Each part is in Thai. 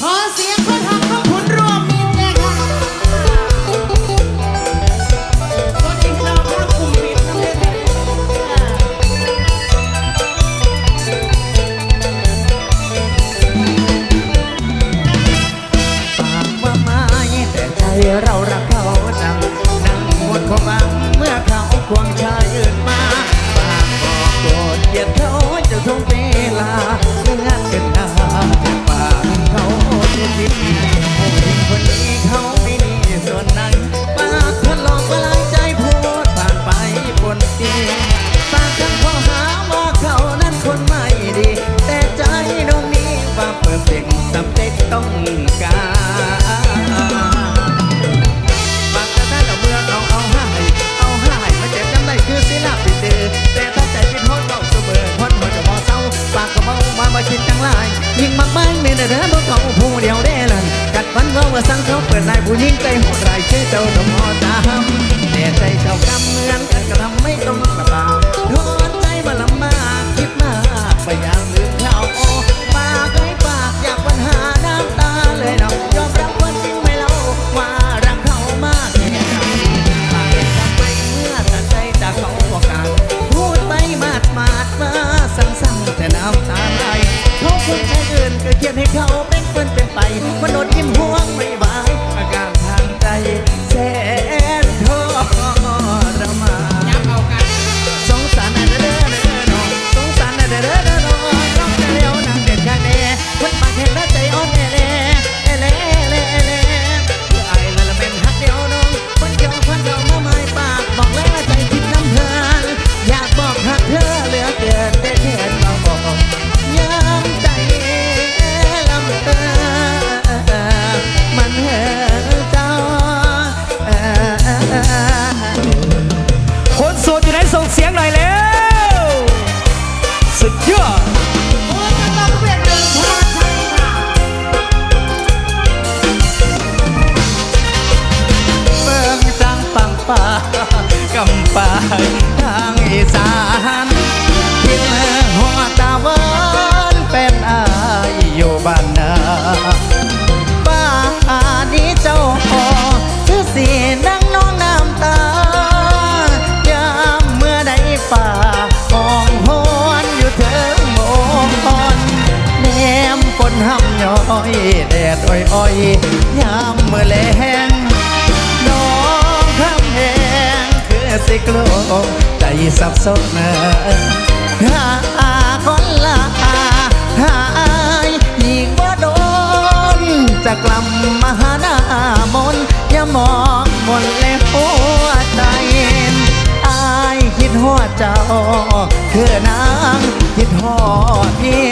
ขอเสียงเพื่อทำาพุรวมมิตรเลยค่ะคนอีกากลุ่มมินเพื่อนปากว่าไม่แต่ใจเรา ใจเจ้ากรรมเหมือนกันก็ทำไม่ต้อง ทางอีสานทิศหัวตะวันเป็นอายอยู่บ้านนาบ้านนี้เจ้าพอชื่อสีนั่งน้องน้ำตายามเมื่อใดฝ่าห้องหอนอยู่เถิงโมงพอนแนมฝนห้ำย้อยแดดอ้อยๆยามเมื่อแล้ง สิกลัวใจสับสนเนหาคนละหายอีกว่าโดน จะกลับมาหาน้ามนอย่ามองมนเละหัวใจอายคิดหัวเจ้าคือนางคิดหอดพี่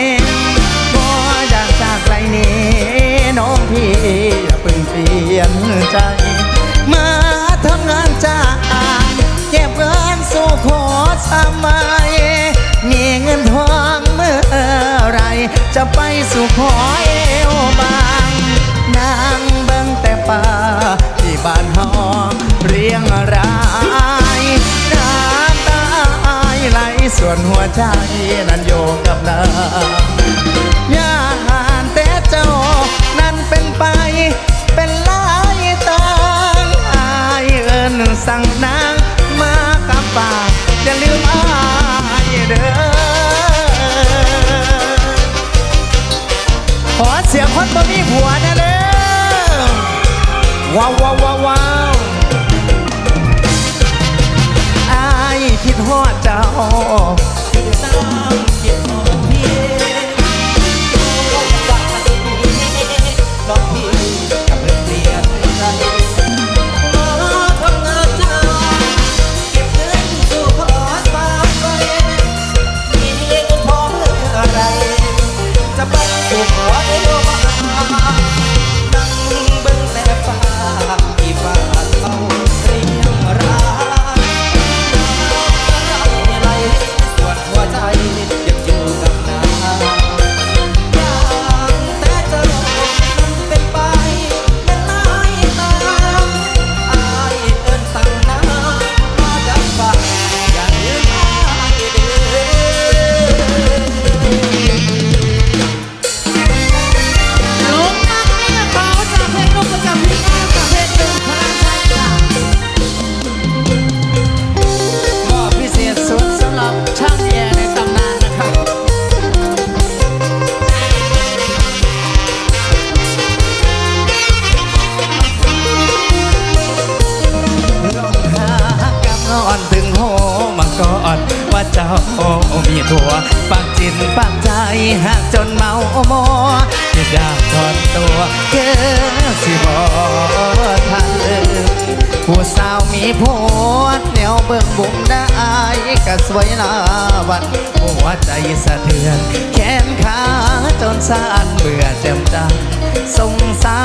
บ่อยากจากไกลนี้น้องพี่อย่าเพิ่งเปลี่ยนใจ ไมมีเงินทองเมื่อไร จะไปสู่ขอเอวบางนางเบิ่งแต่ป่าที่บ้านหอเรียงรายน้ำตาอายไหลส่วนหัวใจนั้นโยกับนางยาหานแต่เจ้านั้นเป็นไปเป็นลายตางอายเอินสั่งนางมากับป่า บ่มีผัวนะเด้อว้าวว้าว จนเมาโมคิดอยากถอนตัวเกิดสิบอทันผู้สาวมีผัวแนวเบิ่งบุ๋มได้ก็สวยลาวันหัวใจสะเทือน แขนขาจนสั่นเบื่อเจ็มจังสงสา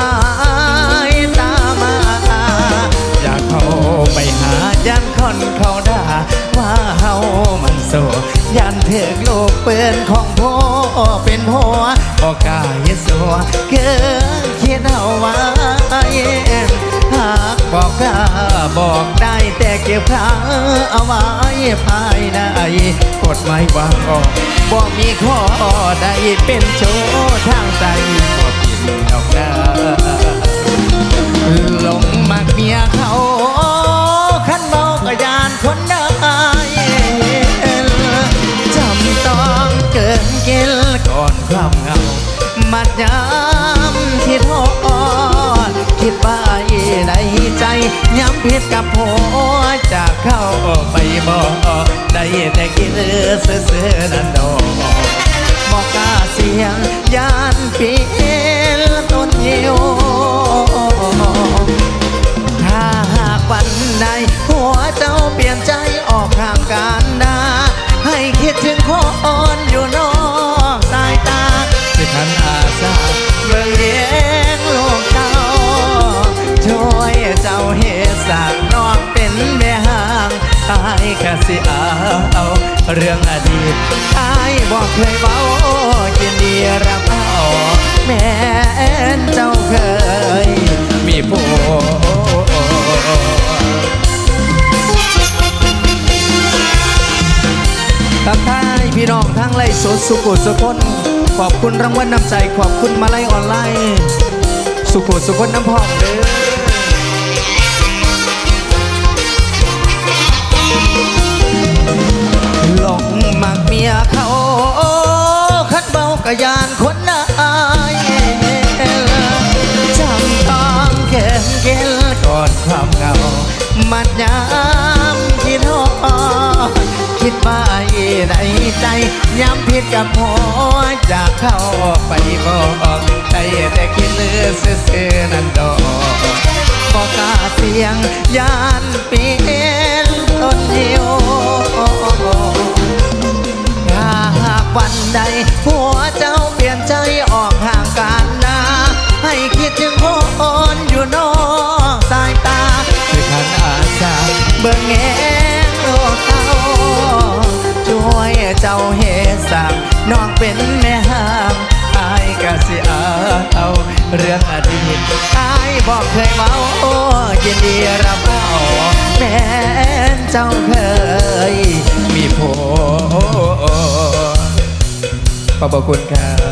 ยตามาอยากเข้าไปหายันคนเขาด่าว่าเฮามันโซยันเถือกลูกเปือนของพ่อ เป็นหัวบอกกายสัวเกินคิดเอาไว้หากบอกกล้าบอกได้แต่เก็บข้าเอาไว้ภายในกฎหมายวางออกบอกมีข้อใดเป็นโชว์ทางใจบอกผิดดอกดาลง ผิดกับผัวจากเข้าไปบอกได้แต่กินเสือนั่นดอกบอกกาเสียงยานเปีนต้นยิวถ้าหากวันใดหัวเจ้าเปลี่ยนใจายแค่สิเอาเรื่องอดีตตายบอกเคยเบายินดีรับเอาแม่นเจ้าเคย มีผัวทักทายพี่น้องทั้งไล่สดสุกุสุคนขอบคุณรางวัลน้ำใจ ขอบคุณมาไล่ออนไลน์ สุขุสุคนน้ำพองเด้อ มักเมียเขาคัดเบากะยานคนนายจำต้องแข็งเกลก่อนความเงา มัดยามคิดฮอคิดว่าไอ้ในใจย้ำผิดกับหัวจากเข้าไปบอกได้แต่คิดเลือซื่อนั่นดอกบอกกาเสียงยานปี ห่างกันนาให้คิดถึงโคนอยู่นอกสายตาคือขันอาสาเบิ่งแงโลกเต้าช่วยเจ้าเฮสักน้องเป็นแม่ห้างอายก็สิเอาเรื่องอดีตอายบอกเคยเมายินดีรับเอาแม้นเจ้าเคยมีผัวขอบคุณครับ